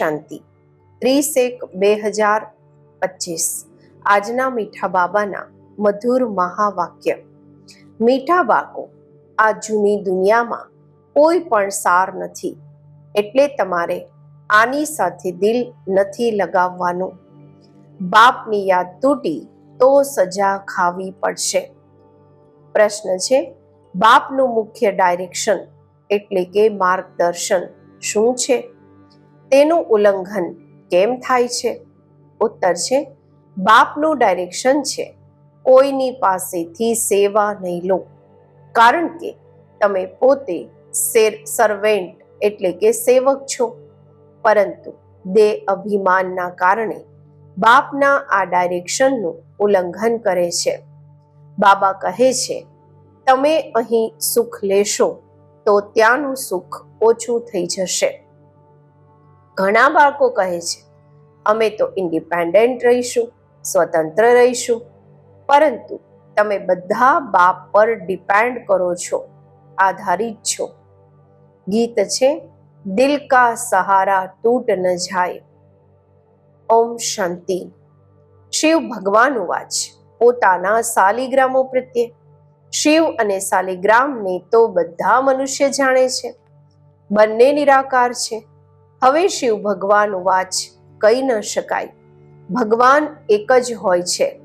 શાંતિ. ત્રીસ એક બે હજાર પચીસ. આજના મીઠા બાબાના મધુર મહાવાક્ય. મીઠા બાકો આ જૂની દુનિયામાં કોઈ પણ સાર નથી. એટલે તમારે આની સાથે દિલ નથી લગાવવાનું. બાપની યાદ તૂટી તો સજા ખાવી પડશે. પ્રશ્ન છે, બાપનું મુખ્ય ડાયરેક્શન એટલે કે માર્ગદર્શન શું છે? તેનું ઉલ્લંઘન કેમ થાય છે? ઉત્તર છે, બાપનું ડાયરેક્શન છે, કોઈની પાસેથી સેવા નહીં લો. કારણ કે તમે પોતે સર્વેન્ટ એટલે કે સેવક છો. પરંતુ દે અભિમાનના કારણે બાપના આ ડાયરેક્શનનું ઉલ્લંઘન કરે છે. બાબા કહે છે, તમે અહીં સુખ લેશો તો ત્યાંનું સુખ ઓછું થઈ જશે. ઘણા બાળકો કહે છે, અમે તો ઇન્ડિપેન્ડન્ટ રહીશું, સ્વતંત્ર રહીશું. પરંતુ તમે બધા બાપ પર ડિપેન્ડ કરો છો, આધારિત છો. ગીત છે, દિલ કા સહારા તૂટ ન જાય. ઓમ શાંતિ. શિવ ભગવાન વાચ, પોતાના સાલિગ્રામો પ્રત્યે. શિવ અને સાલિગ્રામને તો બધા મનુષ્ય જાણે છે. બંને નિરાકાર છે. હવે શિવ ભગવાન વાચ કહી ન શકાય. ભગવાન એક જ હોય છે.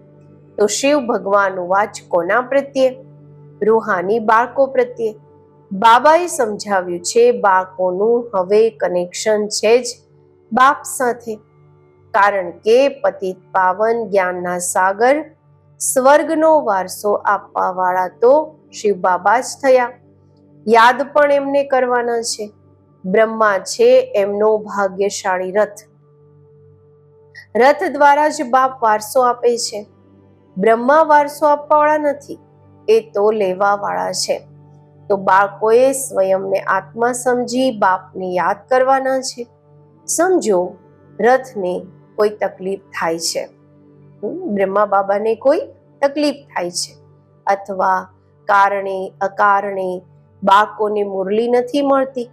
તો શિવ ભગવાન વાચ કોના પ્રત્યે? રૂહાની બાળકો પ્રત્યે. બાબાએ સમજાવ્યું છે, બાળકોનું હવે કનેક્શન છે જ બાપ સાથે. કારણ કે પતિત પાવન જ્ઞાનના સાગર સ્વર્ગનો વારસો આપવા વાળા તો શિવ બાબા જ થયા. યાદ પણ એમને કરવાના છે. બ્રહ્મા છે એમનો ભાગ્યશાળી રથ. રથ દ્વારા જ બાપ વારસો આપે છે. બ્રહ્મા વારસો આપવાવાળા નથી, એ તો લેવાવાળા છે. તો બાળકોએ સ્વયંને આત્મા સમજી બાપને યાદ કરવાના છે. સમજો, રથને કોઈ તકલીફ થાય છે. બ્રહ્મા બાબાને કોઈ તકલીફ થાય છે. અથવા કારણે, અકારણે બાળકોને મુરલી નથી મળતી.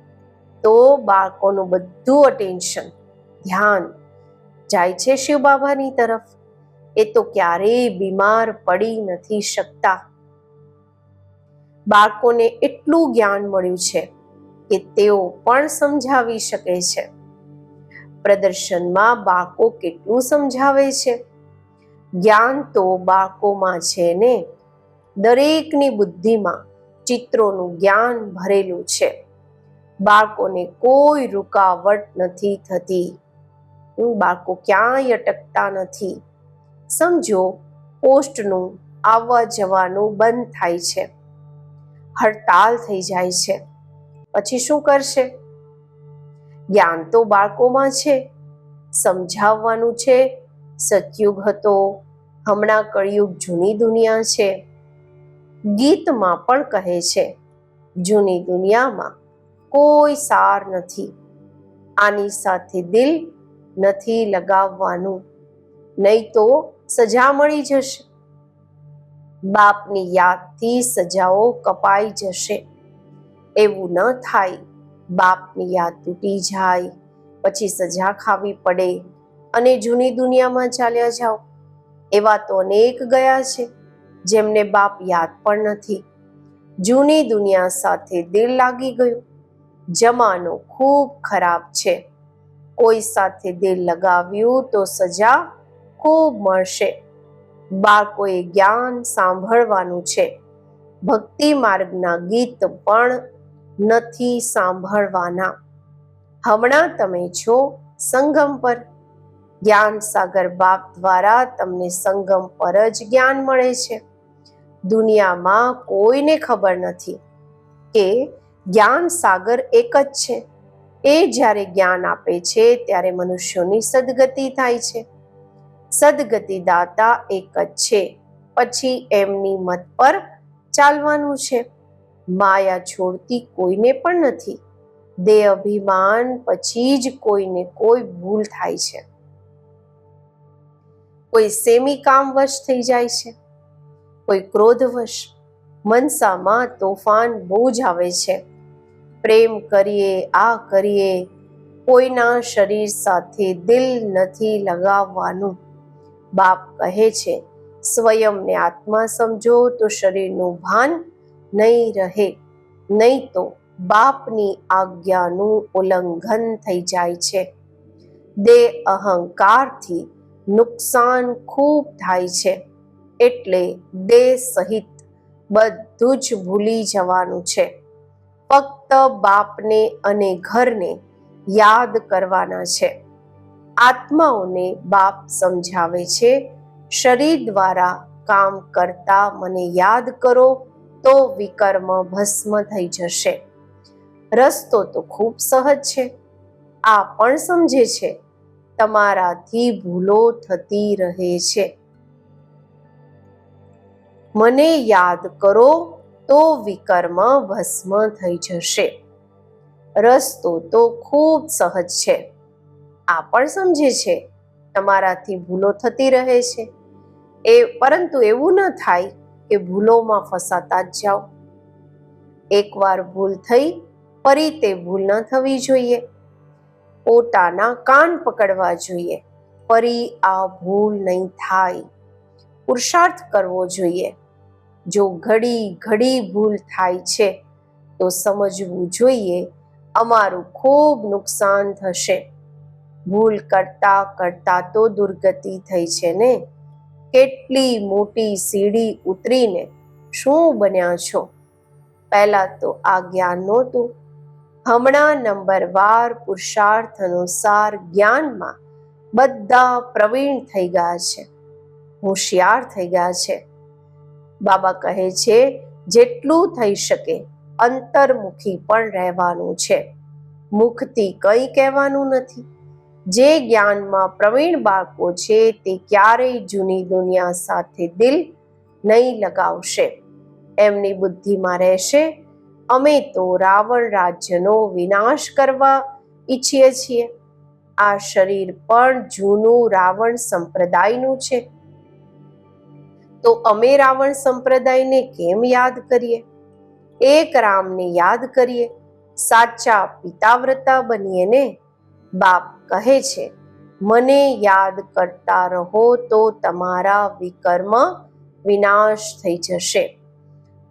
તો બાળકોનું બધું અટેન્શન ધ્યાન જાય છે શિવ બાબાની તરફ. એ તો ક્યારેય બીમાર પડી નથી શકતા. બાળકોને એટલું જ્ઞાન મળ્યું છે કે તેઓ પણ સમજાવી શકે છે. પ્રદર્શનમાં બાળકો કેટલું સમજાવે છે. જ્ઞાન તો બાળકોમાં છે ને. દરેકની બુદ્ધિમાં ચિત્રોનું જ્ઞાન ભરેલું છે. બાળકોને કોઈ રૂકાવટ નથી થતી. બાળકો ક્યાંય અટકતા નથી. સમજો, પોસ્ટનું આવવા જવાનું બંધ થાય છે. હડતાલ થઈ જાય છે. પછી શું કરશે? જ્ઞાન તો બાળકોમાં છે. સમજાવવાનું છે. સતયુગ હતો. હમણાં કળિયુગ જૂની દુનિયા છે. ગીતમાં પણ કહે છે, જૂની દુનિયામાં કોઈ સાર નથી. આની સાથે દિલ નથી લગાવવાનું. નહીં તો સજા મળી જશે. બાપની યાદથી સજાઓ કપાઈ જશે. એવું ન થાય. બાપની યાદ તૂટી જાય. પછી સજા ખાવી પડે. અને જૂની દુનિયામાં ચાલ્યા જાઓ. એવા તો અનેક ગયા છે, જેમને બાપ યાદ પણ નથી. જૂની દુનિયા સાથે દિલ લાગી ગયું. જમાનો ખૂબ ખરાબ છે. કોઈ સાથે દિલ લગાવ્યું તો સજા ખૂબ મળશે. બાળકોએ જ્ઞાન સાંભળવાનું છે. ભક્તિ માર્ગના ગીત પણ નથી સાંભળવાના. હમણાં તમે છો સંગમ પર. જ્ઞાન સાગર બાપ દ્વારા તમને સંગમ પર જ જ્ઞાન મળે છે. દુનિયામાં કોઈને ખબર નથી કે જ્ઞાન સાગર એક જ છે. એ જ્યારે જ્ઞાન આપે છે, ત્યારે મનુષ્યોની સદગતિ થાય છે. સદગતિ દાતા એક જ છે, પછી એમની મત પર ચાલવાનું છે. માયા છોડતી કોઈને પણ નથી. દે અભિમાન, પછી જ કોઈને કોઈ ભૂલ થાય છે. કોઈ સેમી કામવશ થઈ જાય છે. કોઈ ક્રોધવશ. મનસામાં તોફાન બહુ જ આવે છે. પ્રેમ કરીએ, આ કરીએ. કોઈના શરીર સાથે દિલ નથી લગાવવાનું. બાપ કહે છે, સ્વયંને આત્મા સમજો તો શરીરનું ભાન નહીં રહે. નહીં તો બાપની આજ્ઞાનું ઉલ્લંઘન થઈ જાય છે. દેહ અહંકારથી નુકસાન ખૂબ થાય છે. એટલે દેહ સહિત બધું જ ભૂલી જવાનું છે. ફક્ત બાપને અને ઘરને યાદ કરવાના છે. આત્માઓને બાપ સમજાવે છે, શરીર દ્વારા કામ કરતા મને યાદ કરો તો વિકર્મ ભસ્મ થઈ જશે. રસ્તો તો ખૂબ સહજ છે. આ પણ સમજે છે, તમારાથી ભૂલો થતી રહે છે. મને યાદ કરો તો વિકર્મ ભસ્મ થઈ જશે. રસ્તો તો ખૂબ સહજ છે. આ પણ સમજે છે. તમારાથી ભૂલો થતી રહે છે. એ પરંતુ એવું ન થાય કે ભૂલોમાં ફસાતા જ જાઓ. એકવાર ભૂલ થઈ, ફરી તે ભૂલ ન થવી જોઈએ. પોતાના કાન પકડવા જોઈએ. ફરી આ ભૂલ નહીં થાય. પુરુષાર્થ કરવો જોઈએ. જો ઘડી ઘડી ભૂલ થાય છે, તો સમજવું જોઈએ અમારું ખૂબ નુકસાન થશે. ભૂલ કરતા કરતા તો દુર્ગતિ થઈ છે ને? કેટલી મોટી સીડી ઉતરીને શું બન્યા છો? પહેલા તો આ જ્ઞાન નહોતું. હમણાં નંબર વાર પુરુષાર્થ અનુસાર જ્ઞાનમાં બધા પ્રવીણ થઈ ગયા છે, હોશિયાર થઈ ગયા છે. બાબા કહે છે, જેટલું થઈ શકે, અંતર્મુખી પણ રહેવાનું છે. મુખથી કંઈ કહેવાનું નથી. જે જ્ઞાનમાં પ્રવીણ બાળકો છે, તે ક્યારેય જૂની દુનિયા સાથે દિલ નહીં લગાવશે. એમની બુદ્ધિમાં રહેશે, અમે તો રાવણ રાજ્યનો વિનાશ કરવા ઈચ્છીએ છીએ. આ શરીર પણ જૂનું રાવણ સંપ્રદાયનું છે. તો અમે રાવણ સંપ્રદાયને કેમ યાદ કરીએ? એક રામને યાદ કરીએ. સાચા પિતાવ્રતા બનીએ ને? બાપ કહે છે, મને યાદ કરતા રહો તો તમારા વિકર્મ વિનાશ થઈ જશે.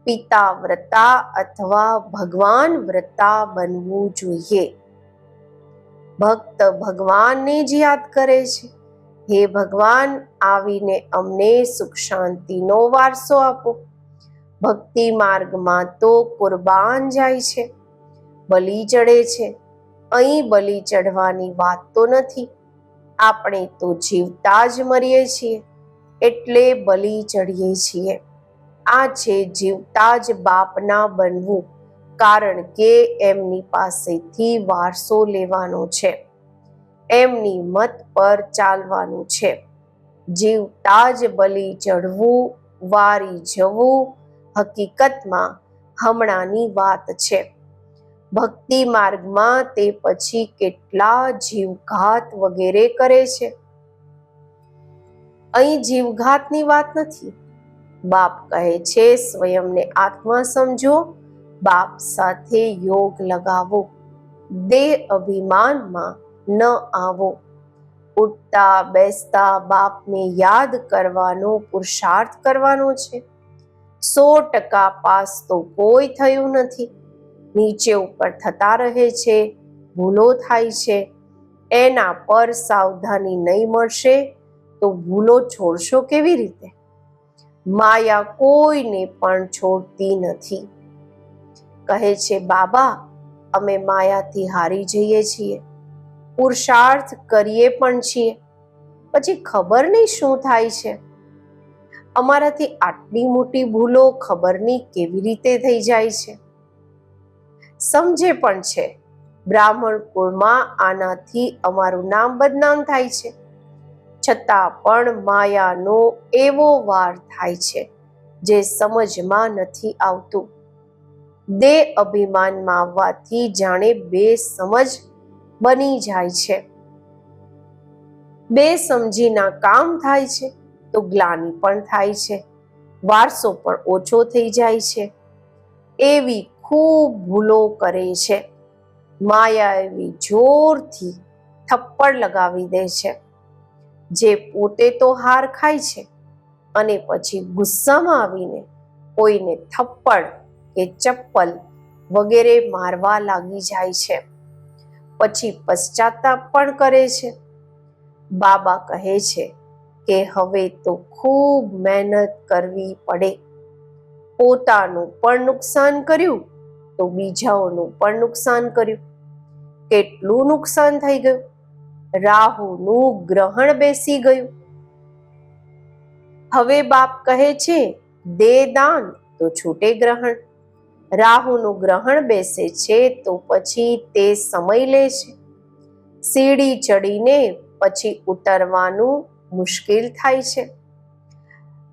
પિતા વ્રતા અથવા ભગવાન વ્રતા બનવું જોઈએ. ભક્ત ભગવાનને જ યાદ કરે છે. હે ભગવાન, આવીને અમને સુખ શાંતિનો વારસો આપો. ભક્તિ માર્ગમાં તો કુરબાન જાય છે. બલિ ચડે છે. અહીં બલિ ચઢવાની વાત તો નથી. આપણે તો જીવતા જ મરીએ છીએ. એટલે બલી ચડીએ છીએ. આ છે જીવતા જ બાપના બનવું. કારણ કે એમની પાસેથી વારસો લેવાનો છે. એમની મત પર ચાલવાનું છે. જીવતા જ બલિ ચઢવું, વારી જવું હકીકતમાં હમણાંની વાત છે. ભક્તિ માર્ગમાં તે પછી કેટલા જીવઘાત વગેરે કરે છે? અહીં જીવઘાતની વાત નથી. બાપ કહે છે, સ્વયંને આત્મા સમજો, બાપ સાથે યોગ લગાવો. દેહ અભિમાનમાં ન આવો. ઉઠતા, બેસતા બાપને યાદ કરવાનો, પુરુષાર્થ કરવાનો છે. સો ટકા પાસ તો કોઈ થયું નથી. નીચે ઉપર થતા રહે છે, ભૂલો થાય છે. એના પર સાવધાની નહીં મળશે તો ભૂલો છોડશો કેવી રીતે? માયા કોઈને પણ છોડતી નથી. કહે છે, બાબા, અમે માયાથી હારી જઈએ છીએ. પુરુષાર્થ કરીએ પણ છીએ. પછી ખબર નહીં શું થાય છે? અમારાથી આટલી મોટી ભૂલો ખબર નહીં કેવી રીતે થઈ જાય છે? સમજે પણ છે, બ્રાહ્મણ કુળમાં આનાથી અમારું નામ બદનામ થાય છે. છતાં પણ માયાનો એવો વાર થાય છે જે સમજમાં નથી આવતું. દેહ અભિમાનમાં આવવાથી જાણે બે સમજ બની જાય છે. બે સમજીના કામ થાય છે તો ગ્લાની પણ થાય છે. વારસો પણ ઓછો થઈ જાય છે. એવી ખૂબ ભૂલો કરે છે. માયા એવી જોરથી થપ્પડ લગાવી દે છે. જે પોતે તો હાર ખાય છે અને પછી ગુસ્સામાં આવીને કોઈને થપ્પડ કે ચપ્પલ વગેરે મારવા લાગી જાય છે. પછી પશ્ચાતાપ પણ કરે છે. બાબા કહે છે કે હવે તો ખૂબ મહેનત કરવી પડે. પોતાનું પણ નુકસાન કર્યું તો બીજાઓનું પણ નુકસાન કર્યું. કેટલું નુકસાન થઈ ગયું? રાહુનું ગ્રહણ બેસી ગયું. હવે બાપ કહે છે, દે દાન તો છૂટે ગ્રહણ. રાહુનું ગ્રહણ બેસે છે તો પછી તે સમય લે છે. સીડી ચડીને પછી ઉતરવાનું મુશ્કેલ થાય છે.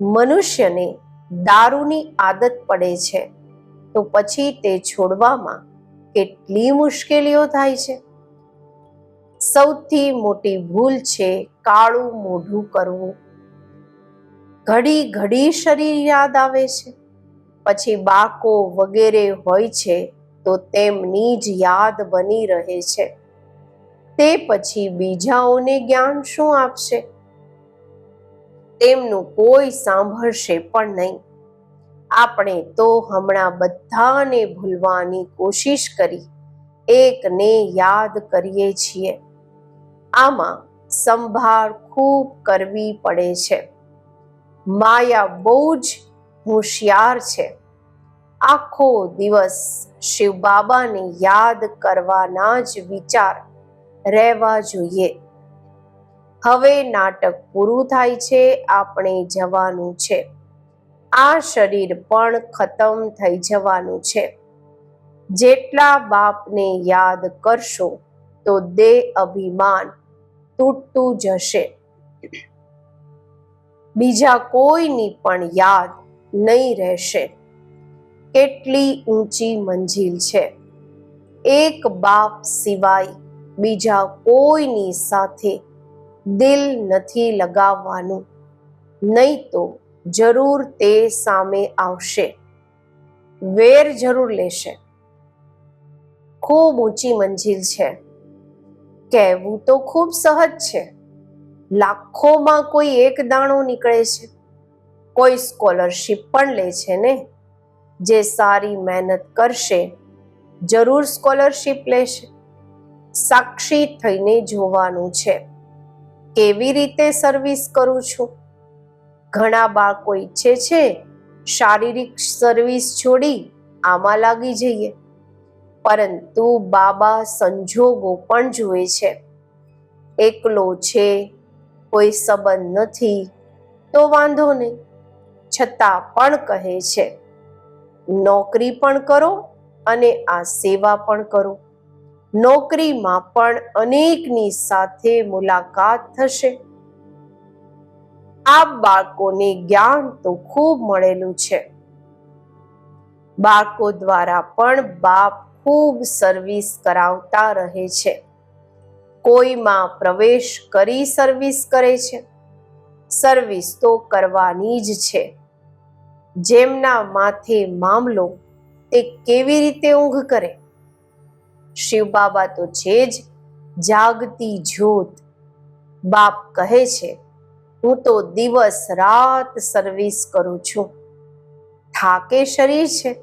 મનુષ્યને દારૂની આદત પડે છે તો પછી તે છોડવામાં કેટલી મુશ્કેલીઓ થાય છે. સૌથી મોટી ભૂલ છે કાળું મોઢું કરવું. ઘડી ઘડી શરીર યાદ આવે છે. પછી બાકો વગેરે હોય છે, તો તેમની જ યાદ બની રહે છે. તે પછી બીજાઓને જ્ઞાન શું આપશે? તેમનું કોઈ સાંભળશે પણ નહીં. આપણે તો હમણાં બધાને ભૂલવાની કોશિશ કરી, એકને યાદ કરીએ છીએ. આમાં સંભાળ ખૂબ કરવી પડે છે. માયા બહુ જ હોશિયાર છે. આખો દિવસ શિવ બાબાને યાદ કરવાના જ વિચાર રહેવા જોઈએ. હવે નાટક પૂરું થાય છે, આપણે જવાનું છે. આ શરીર પણ ખતમ થઈ જવાનું છે. જેટલા બાપને યાદ કરશો, તો દેહ અભિમાન તૂટતું જશે. બીજા કોઈની પણ યાદ નહીં રહેશે. કેટલી ઊંચી મંજિલ છે? એક બાપ સિવાય બીજા કોઈની સાથે દિલ નથી લગાવવાનું. નહીં તો જરૂર તે સામે આવશે. વેર જરૂર લેશે. ખૂબ ઊંચી મંજિલ છે. કહેવું તો ખૂબ સહજ છે. લાખોમાં કોઈ એક દાણો નીકળે છે. કોઈ સ્કોલરશિપ પણ લે છે ને? જે સારી મહેનત કરશે, જરૂર સ્કોલરશિપ લેશે. સાક્ષી થઈને જોવાનું છે. કેવી રીતે સર્વિસ કરું છું? ઘણા બાળકો ઈચ્છે છે, શારીરિક સર્વિસ છોડી આમાં લાગી જઈએ. પરંતુ બાબા સંજોગો પણ જુએ છે. એકલો છે, કોઈ સંબંધ નથી, તો વાંધો નહીં. છતાં પણ કહે છે નોકરી પણ કરો અને આ સેવા પણ કરો. નોકરીમાં પણ અનેકની સાથે મુલાકાત થશે. આ બાળકોને જ્ઞાન તો ખૂબ મળેલું છે. બાળકો દ્વારા પણ બાપ ખૂબ સર્વિસ કરાવતા રહે છે. કોઈમાં પ્રવેશ કરી સર્વિસ કરે છે. સર્વિસ તો કરવાની જ છે. જેમના માથે મામલો તે કેવી રીતે ઊંઘ કરે? શિવ બાબા તો છે જ જાગતી જ્યોત. બાપ કહે છે, હું તો દિવસ રાત સર્વિસ કરું છું. થાકે શરીર છે.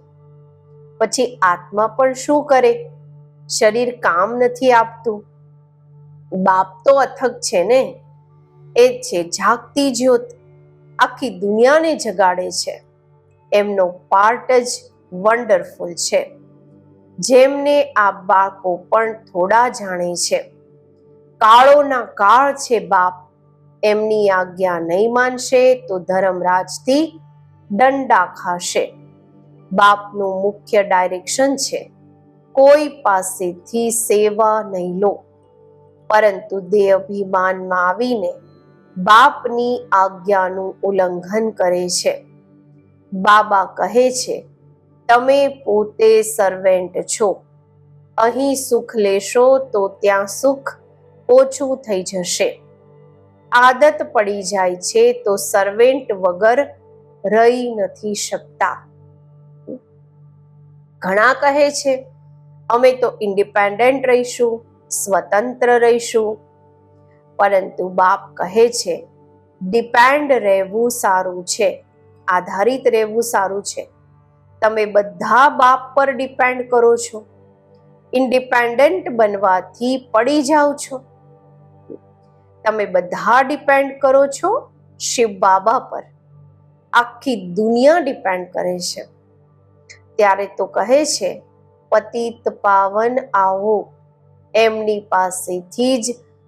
પછી આત્મા પણ શું કરે? શરીર કામ નથી આપતું. બાપ તો અથક છે ને? એ છે જાગતી જ્યોત. આખી દુનિયાને જગાડે છે. એમનો પાર્ટ જ વન્ડરફુલ છે. જેમને આ બાળકો પણ થોડા જાણે છે. કાળોના કાળ છે બાપ. એમની આજ્ઞા નહીં માનશે તો ધર્મરાજથી દંડા ખાશે. બાપનું મુખ્ય ડાયરેક્શન છે, કોઈ પાસેથી સેવા નહીં લો. પરંતુ દેહ અભિમાનમાં આવીને બાપની આજ્ઞાનું ઉલ્લંઘન કરે છે. બાબા કહે છે, તમે પોતે સર્વેન્ટ છો. અહીં સુખ લેશો તો ત્યાં સુખ ઓછું થઈ જશે. આદત પડી જાય છે તો સર્વેન્ટ વગર રહી નથી શકતા. ઘણા કહે છે, અમે તો ઇન્ડિપેન્ડન્ટ રહીશું, સ્વતંત્ર રહીશું. પરંતુ બાપ કહે છે ડિપેન્ડ રહેવું સારું છે. આધારિત રહેવું સારું છે. તમે બધા બાપ પર ડિપેન્ડ કરો છો. ઇન્ડિપેન્ડન્ટ બનવાથી પડી જાઓ છો. તમે બધા ડિપેન્ડ કરો છો શિવ બાબા પર. આખી દુનિયા ડિપેન્ડ કરે છે. ત્યારે તો કહે છે, પતિત પાવન આવો. એમની પાસેથી જ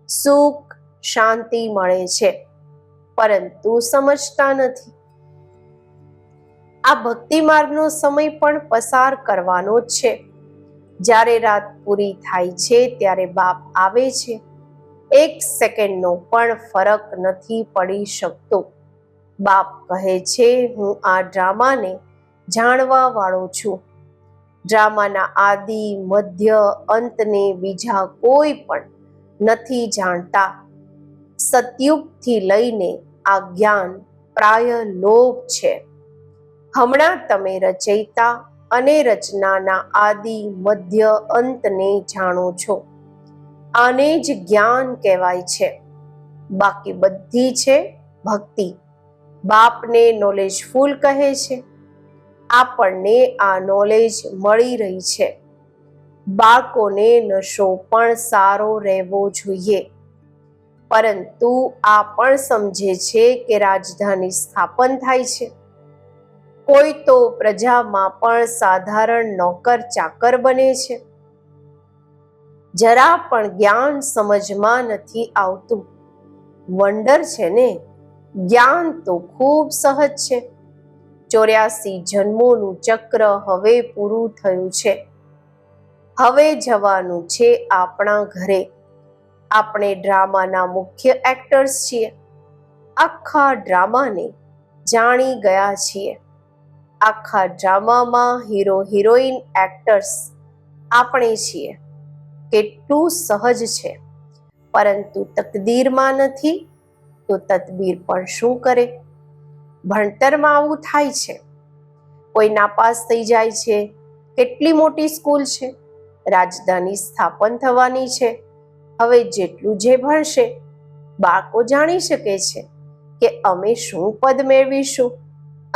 સુખ, શાંતિ મળે છે. પરંતુ સમજતા નથી. આ ભક્તિ માર્ગનો સમય પણ પસાર કરવાનો છે. જ્યારે રાત પૂરી થાય છે, ત્યારે બાપ આવે છે. એક સેકન્ડનો પણ ફરક નથી પડી શકતો. બાપ કહે છે, હું આ ડ્રામાને જાણવા વાળો છું. ડ્રામાના આદિ, મધ્ય, અંતને બીજા કોઈ પણ નથી જાણતા. સતયુગથી લઈને આ જ્ઞાન પ્રાય લોભ છે. હમણાં તમે રચયિતા અને રચનાના આદિ મધ્ય અંતને જાણો છો. આને જ જ્ઞાન કહેવાય છે. બાકી બધી છે ભક્તિ. બાપને નોલેજફુલ કહે છે. આપણને આ નોલેજ મળી રહી છે. બાળકોને નશો પણ સારો રહેવો જોઈએ. પરંતુ આ પણ સમજે છે કે રાજધાની સ્થાપન થાય છે. કોઈ તો પ્રજામાં પણ સાધારણ નોકર ચાકર બને છે. જરા પણ જ્ઞાન સમજમાં નથી આવતું. વંડર છે ને, જ્ઞાન તો ખૂબ સહજ છે. ચોર્યાસી જન્મોનું ચક્ર હવે પૂરું થયું છે. હવે જવાનું છે આપણા ઘરે. આપણે ડ્રામાના મુખ્ય એક્ટર્સ છીએ. આખા ડ્રામાને જાણી ગયા છીએ. આખા ડ્રામામાં હીરો હિરોઈન એક્ટર્સ આપણે છીએ. કેટલું સહજ છે. પરંતુ તકદીરમાં નથી, તો તદબીર પણ શું કરે? ભણતરમાં આવું થાય છે. કોઈ નાપાસ થઈ જાય છે. કેટલી મોટી સ્કૂલ છે. રાજધાની સ્થાપન થવાની છે. હવે જેટલું જે ભણશે, બાળકો જાણી શકે છે કે અમે શું પદ મેળવીશું.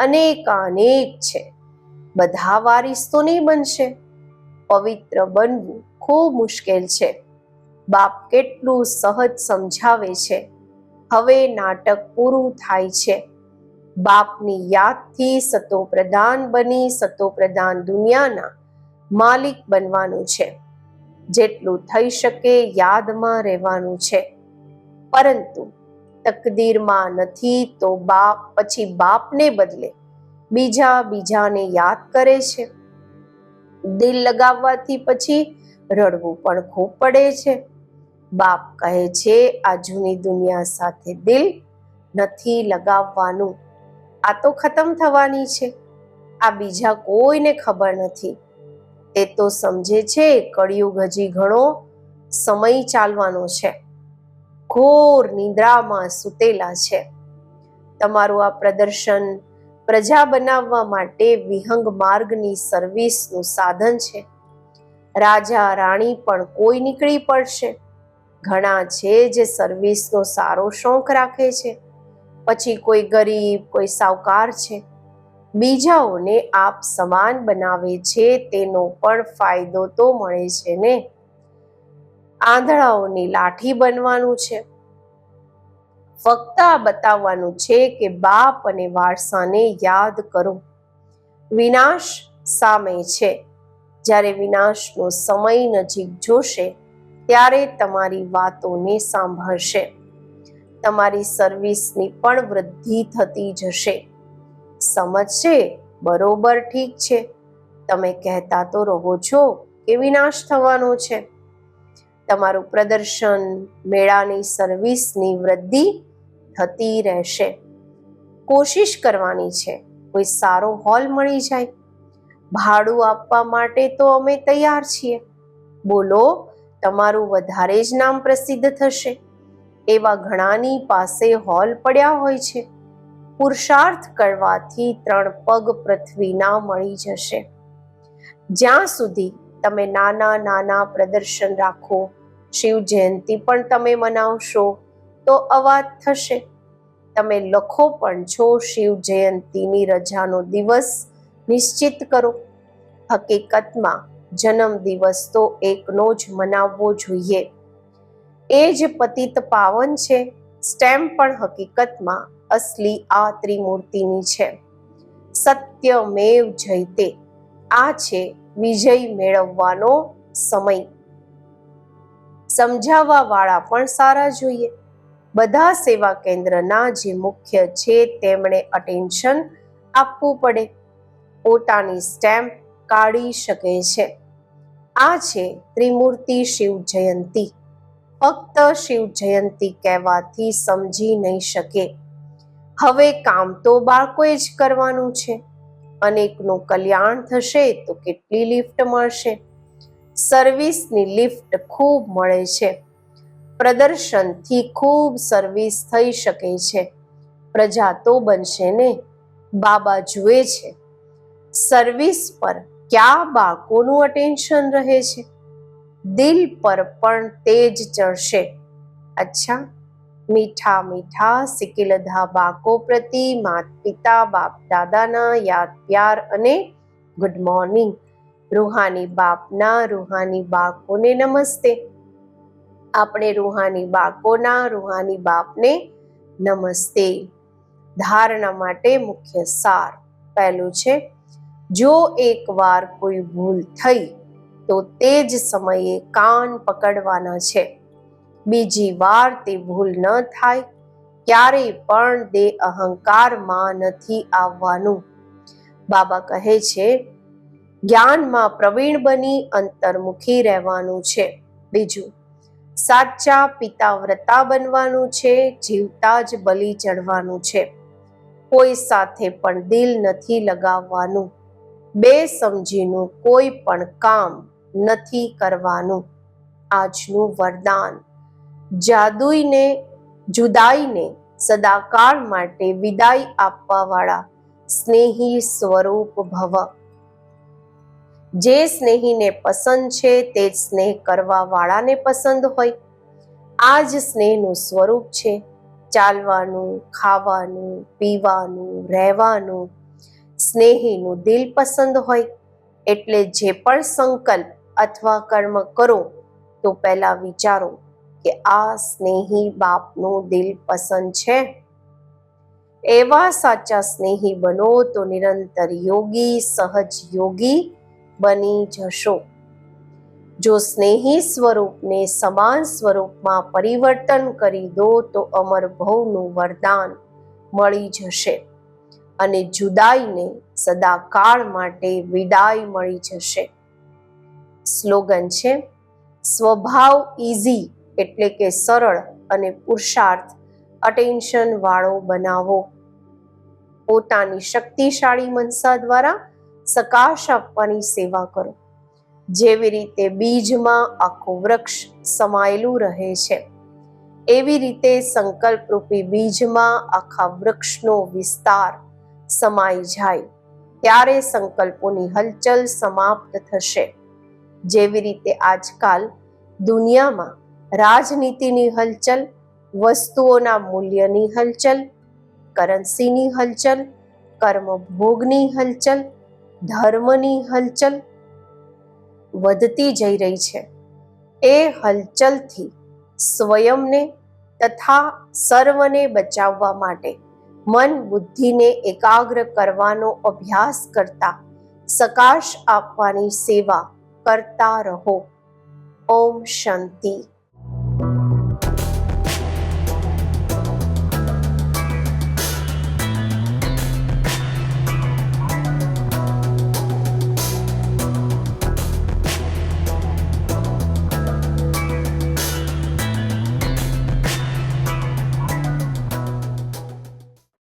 અનેક અનેક છે. બધા વારીસ તો નહીં બનશે. પવિત્ર બનવું ખૂબ મુશ્કેલ છે. બાપ કેટલું સહજ સમજાવે છે. હવે નાટક પૂરું થાય છે. બાપની યાદથી સતો પ્રધાન બની સતો પ્રધાન દુનિયાના માલિક બનવાનું છે. જેટલું થઈ શકે યાદમાં રહેવાનું છે. પરંતુ તકદીરમાં નથી તો બાપ પછી બાપને બદલે બીજા બીજાને યાદ કરે છે. દિલ લગાવવાથી પછી રડવું પણ ખૂબ પડે છે. બાપ કહે છે, આ જૂની દુનિયા સાથે દિલ નથી લગાવવાનું. આ તો ખતમ થવાની છે. આ બીજા કોઈને ખબર નથી. તે તો સમજે છે, કળિયુગ હજી ઘણો સમય ચાલવાનો છે. ઘોર નિદ્રામાં સૂતેલા છે. તમારું આ પ્રદર્શન પ્રજા બનાવવા માટે વિહંગ માર્ગની સર્વિસનું સાધન છે. રાજા રાણી પણ કોઈ નીકળી પડશે. ઘણા છે જે સર્વિસનો સારો શોખ રાખે છે. પછી કોઈ ગરીબ, કોઈ સાવકાર છે. બીજાઓને આપ સમાન બનાવે છે તેનો પણ ફાયદો તો મળે છે ને? આંધળાઓની લાઠી બનવાનું છે. ફક્ત આ બતાવવાનું છે કે બાપ અને વારસાને યાદ કરો. વિનાશ સામે છે. જ્યારે વિનાશનો સમય નજીક જોશે, ત્યારે તમારી વાતોને સાંભળશે. તમારી સર્વિસની પણ વૃદ્ધિ થતી જશે. સમજશે બરોબર, ઠીક છે. તમે કહેતા તો રહો છો કે વિનાશ થવાનો છે. તમારું પ્રદર્શન, મેળાની સર્વિસની વૃદ્ધિ થતી રહેશે. કોશિશ કરવાની છે. કોઈ સારો હોલ મળી જાય. ભાડું આપવા માટે તો અમે તૈયાર છીએ. બોલો, તમારું વધારે જ નામ પ્રસિદ્ધ થશે. એવા ઘણાની પાસે હોલ પડ્યા હોય છે. પુરુષાર્થ કરવાથી ત્રણ પગ પૃથ્વીના મળી જશે. જ્યાં સુધી તમે નાના નાના પ્રદર્શન રાખો શિવ જયંતિ પણ તમે મનાવશો, તો અવાજ થશે. તમે લખો પણ છો શિવ જયંતિની રજાનો દિવસ, નિશ્ચિત કરો. હકીકતમાં જન્મ દિવસ તો એકનો જ મનાવવો જોઈએ. એ જ પતિત પાવન છે, સ્ટેમ્પ પણ હકીકતમાં અસલી આ ત્રિમૂર્તિની છે. સત્યમેવ જયતે આ છે વિજય મેળવવાનો સમય. સમજાવવા વાળા પણ સારા જોઈએ. બધા સેવા કેન્દ્રના જે મુખ્ય છે તેમણે અટેન્શન આપવું પડે. પોતાની સ્ટેમ્પ કાઢી શકે છે. આ છે ત્રિમૂર્તિ શિવ જયંતી. ફક્ત શિવ જયંતી કહેવાથી સમજી નહીં શકે. હવે કામ તો બાળકોએ જ કરવાનું છે. અનેકનું કલ્યાણ થશે તો કેટલી લિફ્ટ મળશે? સર્વિસની લિફ્ટ ખૂબ મળે છે. પ્રદર્શનથી ખૂબ સર્વિસ થઈ શકે છે. પ્રજા તો બનશે ને? બાબા જુએ છે. સર્વિસ પર ક્યાં બાળકોનું અટેન્શન રહે છે? દિલ પર પણ તેજ ચડશે. અચ્છા, મીઠા મીઠા સિકિલધા બાળકો પ્રતિ માત પિતા બાપ દાદાના યાદ પ્યાર અને ગુડ મોર્નિંગ રૂહાની બાપના, રૂહાની બાળકોને નમસ્તે. આપણે રૂહાની બાળકોના, રૂહાની બાપને નમસ્તે. ધારણા માટે મુખ્ય સાર પહેલું છે, જો એકવાર કોઈ ભૂલ થઈ, તો તે જ સમયે કાન પકડવાના છે. બીજી વાર તે ભૂલ ન થાય, ક્યારેય પણ દે અહંકારમાં નથી આવવાનું. બાબા કહે છે જ્ઞાનમાં પ્રવીણ બની અંતર્મુખી રહેવાનું છે. બીજું, સાચા પિતા વ્રતા બનવાનું છે, જીવતા જ બલી ચડવાનું છે. કોઈ સાથે પણ દિલ નથી લગાવવાનું. બે સમજીનું કોઈ પણ કામ નથી કરવાનું. આજનું વરદાન. જાદુઈને, જુદાઈને સદાકાળ માટે વિદાય આપવાવાળા સ્નેહી સ્વરૂપ ભવ. જે સ્નેહીને પસંદ છે તે જ સ્નેહ કરવા વાળાને પસંદ હોય. આ જ સ્નેહનું સ્વરૂપ છે. ચાલવાનું, ખાવાનું, પીવાનું, રહેવાનું સ્નેહીનું દિલ પસંદ હોય. એટલે જે પણ સંકલ્પ અથવા કર્મ કરો, તો પહેલાં વિચારો કે આ સ્નેહી બાપનું દિલ પસંદ છે. એવા સાચા સ્નેહી બનો તો નિરંતર યોગી, સહજ યોગી બની જશો. જો સ્નેહી સ્વરૂપને સમાન સ્વરૂપમાં પરિવર્તન કરી દો, તો અમર ભવનું વરદાન મળી જશે અને જુદાઈને સદાકાળ માટે વિદાય મળી જશે. સ્લોગન છે, સ્વભાવ ઇઝી એટલે કે સરળ અને પુરુષાર્થ અટેન્શન વાળો બનાવો. પોતાની શક્તિશાળી મનસા દ્વારા સકાશ આપવાની સેવા કરો. જેવી રીતે બીજમાં આખું વૃક્ષ સમાયેલું રહે છે, એવી રીતે સંકલ્પરૂપી બીજમાં આખા વૃક્ષનો વિસ્તાર સમાઈ જાય, ત્યારે સંકલ્પોની હલચલ સમાપ્ત થશે. જેવી રીતે આજકાલ દુનિયામાં રાજનીતિની હલચલ, વસ્તુઓના મૂલ્યની હલચલ, કરન્સીની હલચલ, કર્મભોગની હલચલ ધર્મની હલચલ વધતી જઈ રહી છે. એ હલચલથી સ્વયંને તથા સર્વને બચાવવા માટે મન બુદ્ધિને એકાગ્ર કરવાનો અભ્યાસ કરતા સકાશ આપવાની સેવા કરતા રહો. ઓમ શાંતિ.